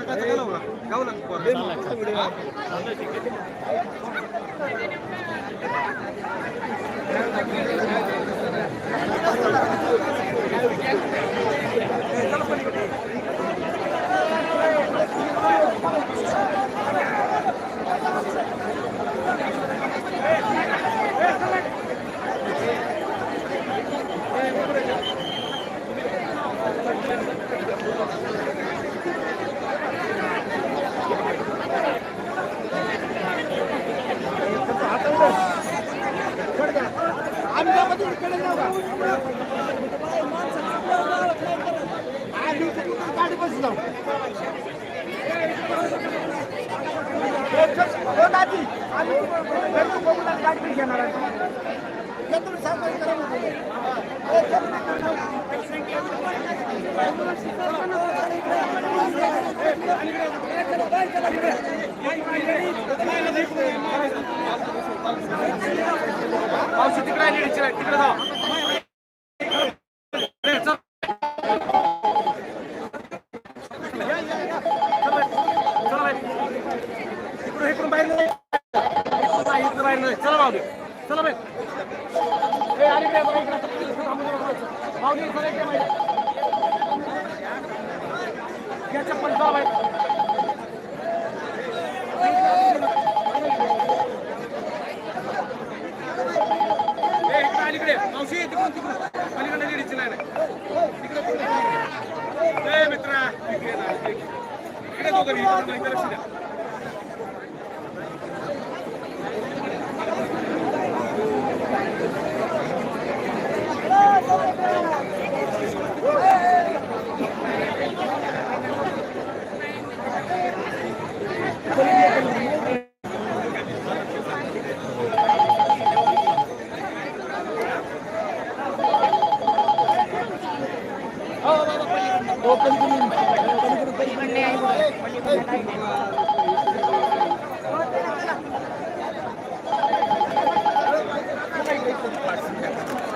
औषध चला माऊली चला बाई. ए, अरे चप्पल इकडे नाही इकडे जा,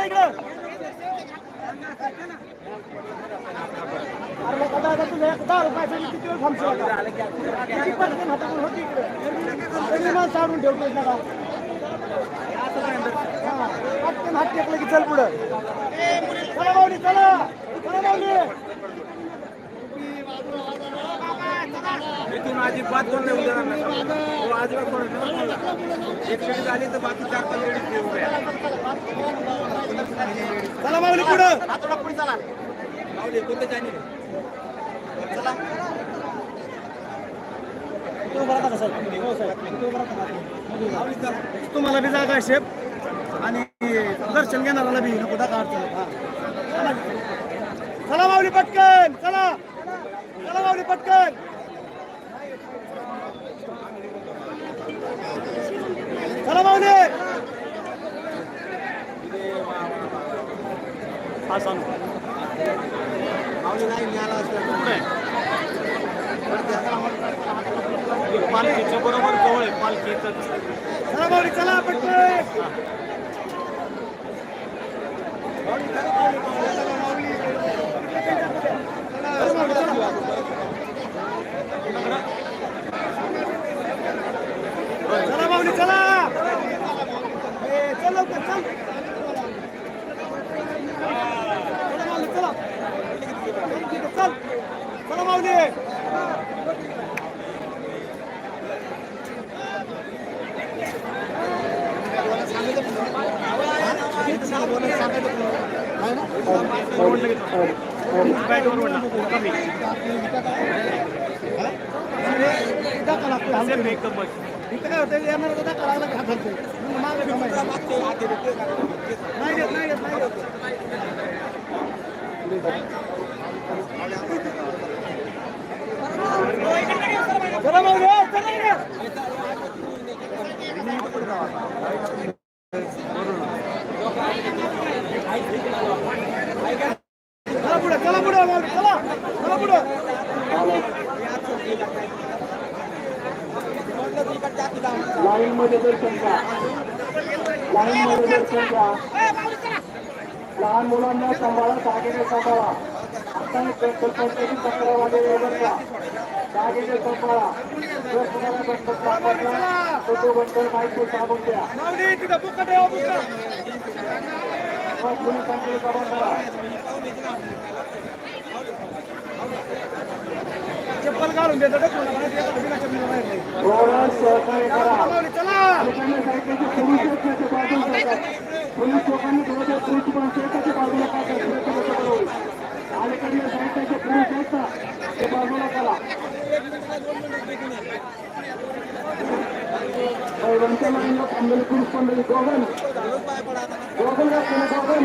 इकडे. इकडे नका. हात टेकलं की चल पुढं चला माऊली चला चला माऊली इथून अजिबात कोण नाही उद्या. हो, अजिबात कोण नाही. एक लेडीज आली तर बाकी चार पाच लेडीज आहेत. चला माऊली पुढं माऊली, कोणतं channel आहे? तुम्हाला बी जागा आहे शेप आणि दर्शन घेणाराला बी नको दाखवा. हा. चला माऊली पटकन चला चला माऊली पटकन चला माऊली. हा सांग. माऊली नाही मिळाला असला पालखीच्या बरोबर जवळ आहे पालखीच चला माऊली चला पटकन. माऊली चला. ए, चल लवकर चल. चला चल. चला माऊली. एकदम बस इथं काय होतं येणार होता धक्का लागला की हात हलतोय. मग मागं थांबायचं. नाही देत नाही देत नाही देत चला माऊली, ए, चला इकडे. चला पुढे चला पुढे माऊली, चला चला पुढे लाईन मध्ये दर्शन घ्या. लाईन मध्ये दर्शन घ्या. लहान मुलांना सांभाळा जागेने सांभाळा. आता का जागेने सांभाळा. जर तुम्हाला गणपत वापरला तर तो गणपत माहिती सांगून द्या. मग करा चप्पल काढून देतो पोलीस आहेत लोकांनी थोडं पोलीस एकाच्या बाजूला अलीकडल्या साईडचे पोलीस आहेत ना ते बाजूला करा वंच्या लाईनला थांबलेले पोलीस मंडळी गोगन गोगन गोगन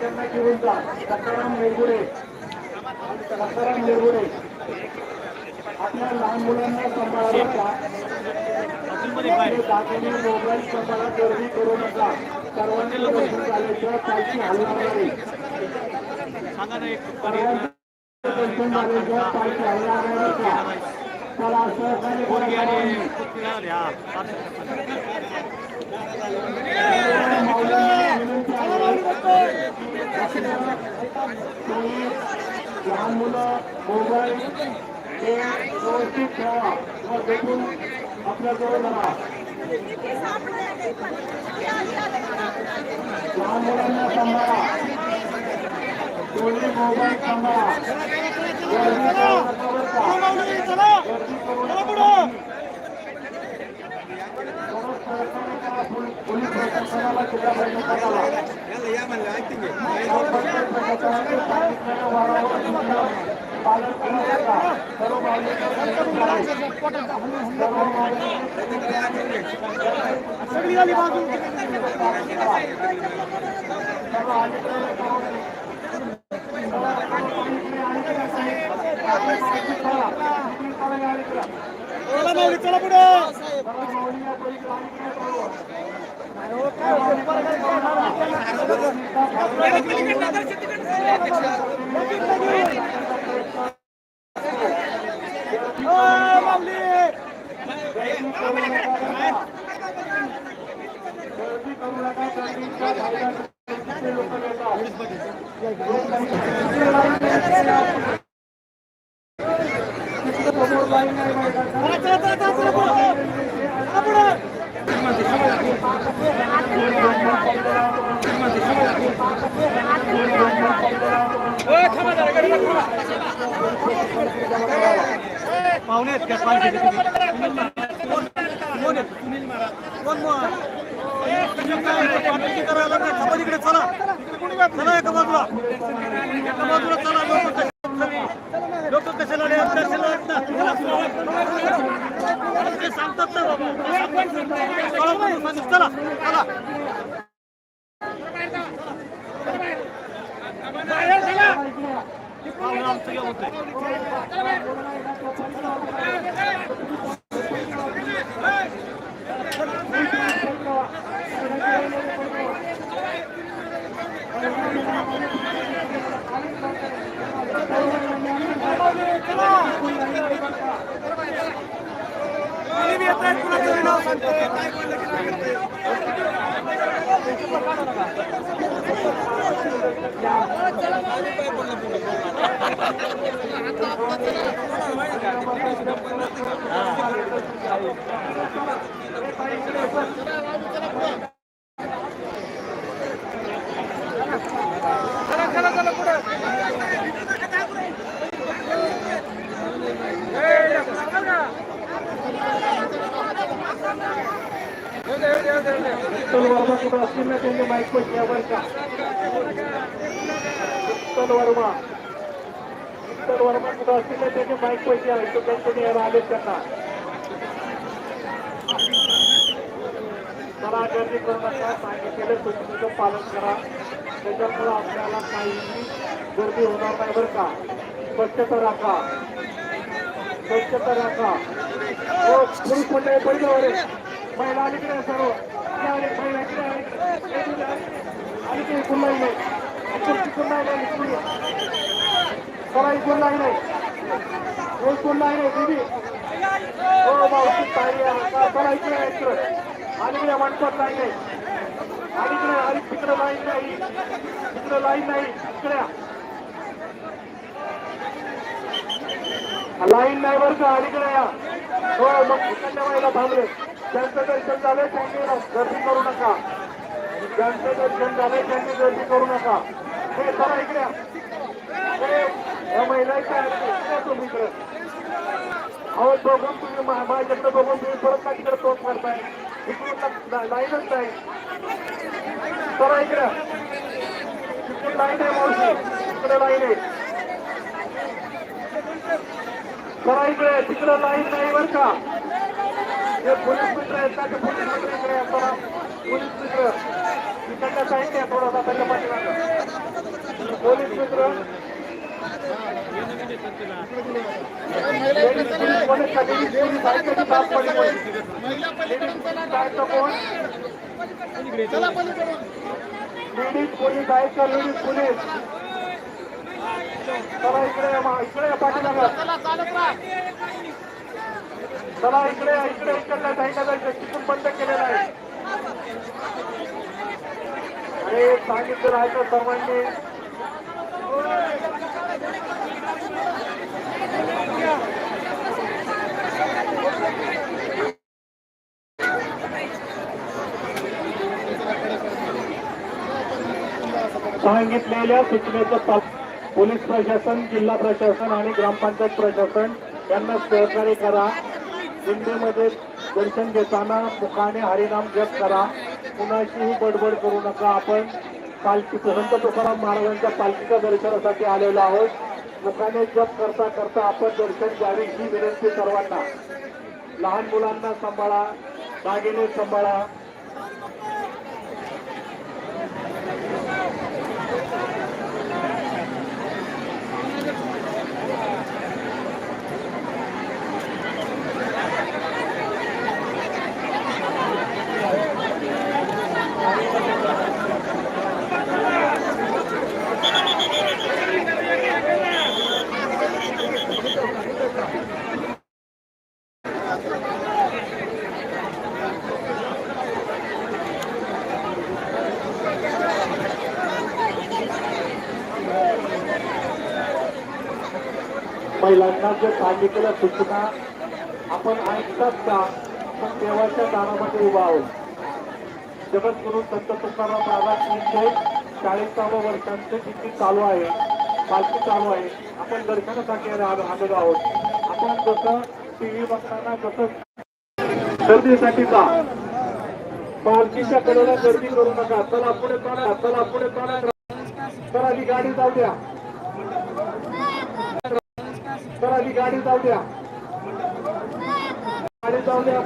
त्यांना घेऊन जा सकाराम निरगुडे सकाराम निरगुडे आपल्या लहान मुलांना सांभाळायला दाखवणे मोबाईल सांभाळा गर्दी करू नका सर्वांनी दर्शन झाल्याशिवाय पालखी हलणार नाही दर्शन झाल्याशिवाय हलणार नाही का? चला दोन्ही मोबाईल थांबा. पोलीस प्रशासनाला सुद्धा प्रयत्न सगळी झाली बाजू. चला माऊली चला पुढं ओ, माऊली चला चला चला चला चला पुढं चला पुढं पाहुणे आहेत का पालखीचे तुम्ही? कोण आहेत? कोण काय पालखी करायला काय खबर इकडे चला. चला एका बाजूला. एका बाजूला चला. लोक कसे लोक कसे लढे कसे लढत सांगतात ना. चला. चला चला बाहेर चला. पाहुणे आमचं तलवारमा कुठं असतील ना त्यांनी माईक पण यावर का तलवारमा वर्मा वर्मा कुठं असतील तर त्यांनी बाईक पण घ्या इथं त्यांच्यानी यायला आले त्यांना. जरा गर्दी करू नका सांगितलेलं सूचनेचं पालन करा. त्याच्यामुळे आपल्याला काहीही गर्दी होणार नाही बरं का. स्वच्छता राखा. स्वच्छता राखा. हो पुरुष मंडळी पडल्यावर महिला अलीकडे आहे सर्व? इकडे आले, महिला इकडे आहे, इकडे. अलीकडे चला इकडून नाही नाही हो, इकडून नाही आहे दीदी? हो मावशी ताई आहे. चला, इकडे आहे, इकडे. अलीकडे नाही नाही आहे अलीकडे आणि तिकडे लाईन नाही. तिकडे लाईन नाही. इकडे लाईन नाही बरं का अलीकडे या. हो मग इकडल्या महिला थांबले. त्यांचं दर्शन झालंय त्यांनी गर्दी करू नका. त्यांचं दर्शन झालंय त्यांनी गर्दी करू नका. हे चला इकडे या. महिलांच्या तुम्ही इकडे अहो बघून तुम्ही मा- बघून तुम्ही परत काही तिकडे तोच मारताय? इकडून लाईनच नाही. तर इकडे. तिकडे लाईन आहे मावशी. इकडे लाईन आहे. चला इकडे. तिकडे लाईन नाही बरं का? हे पोलीस मित्र आहेत ना ते पोलीस मित्र इकडे आहेत. पोलीस मित्र. इकडच्या साईड थोडासा त्याच्या पाठीमागं. पोलीस मित्र. लेडीज पोलीस आहेत का लेडीज पोलीस चला इकडे मा- इकडे पाठीला चला इकडे इकडे इकडल्या साईडला जायचं तिथून बंद केलेलं आहे. अरे सांगितलं आहे सर्वांनी सांगितलेल्या सूचनेचं पा- पोलीस प्रशासन जिल्हा प्रशासन आणि ग्रामपंचायत प्रशासन यांना सहकार्य करा. दिंडीमध्ये दर्शन घेताना मुखाने हरिनाम जप करा. कुणाशीही बडबड करू नका. आपण पालखी संत तुकाराम महाराजांच्या पालखीच्या दर्शनासाठी आलेलो आहोत. मुखाने जप करता करता आपण दर्शन घ्यावे ही विनंती सर्वांना. लहान मुलांना सांभाळा दागिने सांभाळा. महिलांना जे सांगितलेल्या सूचना आपण ऐकतात का? पण देवाच्या दारामध्ये उभा आहोत. जगद्गुरु संत तुकाराम महाराज यांचे चाळीसावं वर्षांचे किती चालू आहे? पालखी चालू आहे. आपण दर्शनासाठी आलो आलेलो आहोत. आपण जसं टीव्ही बघताना जसं गर्दीसाठी का पालखीच्या कडेला गर्दी करू नका. चला पुढे चला चला पुढे चला तर आधी गाडी जाऊ द्या. आधी गाडी जाऊ द्या. गाडी जाऊ द्या.